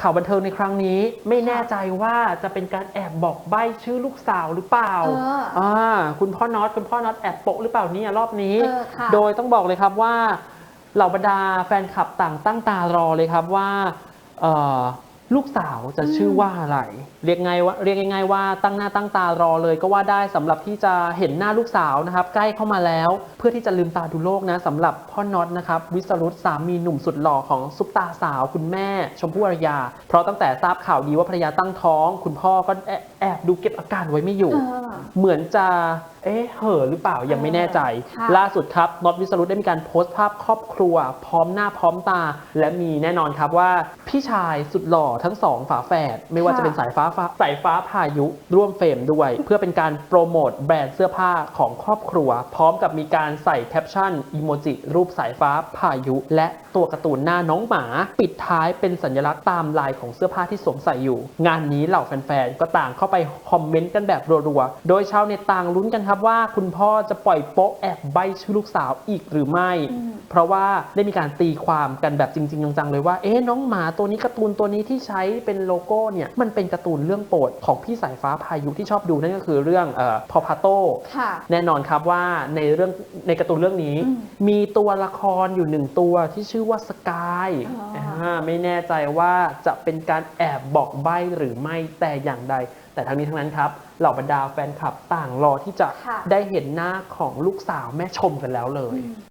ข่าวบันเทิงในครั้งนี้ไม่แน่ใจว่าจะเป็นการแอบบอกใบ้ชื่อลูกสาวหรือเปล่าเอออ่าคุณพ่อน็อตคุณพ่อน็อตแอบโปะหรือเปล่าเนี่ยรอบนี้ เออค่ะ โดยต้องบอกเลยครับว่าเหล่าบรรดาแฟนคลับต่างตั้งตารอเลยครับว่าเอ่อ ลูกสาวจะชื่อว่าอะไร เรียกไงว่าเรียกง่ายๆว่าตั้งหน้าตั้งตารอเลยก็ว่าได้สำหรับที่จะเห็นหน้าลูกสาวนะครับ ใกล้เข้ามาแล้ว เพื่อที่จะลืมตาดูโลกนะสำหรับพ่อน็อตนะครับ วิสรุตสามีหนุ่มสุดหล่อของซุปตาสาวคุณแม่ ชมพู่อารยา เพราะตั้งแต่ทราบข่าวดีว่าภรรยาตั้งท้อง คุณพ่อก็แอบแอบดูเก็บอาการไว้ไม่อยู่เออเหมือนจะ เอ๊ะเห่อหรือเปล่ายังไม่แน่ใจ ค่ะล่าสุดครับน็อตวิสรุตได้มีการโพสต์ภาพครอบครัว พร้อมหน้าพร้อมตา และมีแน่นอนครับว่า พี่ชายสุดหล่อทั้งสองฝาแฝดไม่ว่าจะเป็นสายฟ้าฟ้าสายฟ้าพายุร่วมเฟรมด้วย เพื่อเป็นการโปรโมทแบรนด์เสื้อผ้าของครอบครัว พร้อมกับมีการใส่แคปชั่นอีโมจิรูปสายฟ้าพายุ และตัวการ์ตูนหน้าน้องหมา ปิดท้ายเป็นสัญลักษณ์ตามลายของเสื้อผ้าที่สวมใส่อยู่ งานนี้เหล่าแฟนๆก็ต่างเข้าไปคอมเมนต์กันแบบรัวๆโดยชาวเน็ตต่างลุ้นกันครับว่าคุณพ่อจะปล่อยโป๊ะแอบใบชื่อลูกสาวอีกหรือไม่อืมเพราะว่าได้มีการตีความกันแบบจริง ๆ จังๆ เลยว่า เอ๊ะน้องหมาตัวนี้การ์ตูนตัวนี้ที่ใช้เป็นโลโก้เนี่ยมันเป็นการ์ตูนเรื่องโปรดของพี่สายฟ้าพายุที่ชอบดูนั่นก็คือเรื่องเอ่อพอพาโตค่ะแน่นอนครับว่าในเรื่องในการ์ตูนเรื่องนี้อืมมีตัวละครอยู่หนึ่งตัวที่ชื่อว่าสกายอ๋ออ่าไม่แน่ใจว่าจะเป็นการแอบบอกใบ้หรือไม่แต่อย่างใด แต่ทั้งนี้ทั้งนั้นครับเหล่าบรรดาแฟนคลับต่างรอที่จะค่ะได้เห็นหน้าของลูกสาวแม่ชมกันแล้วเลย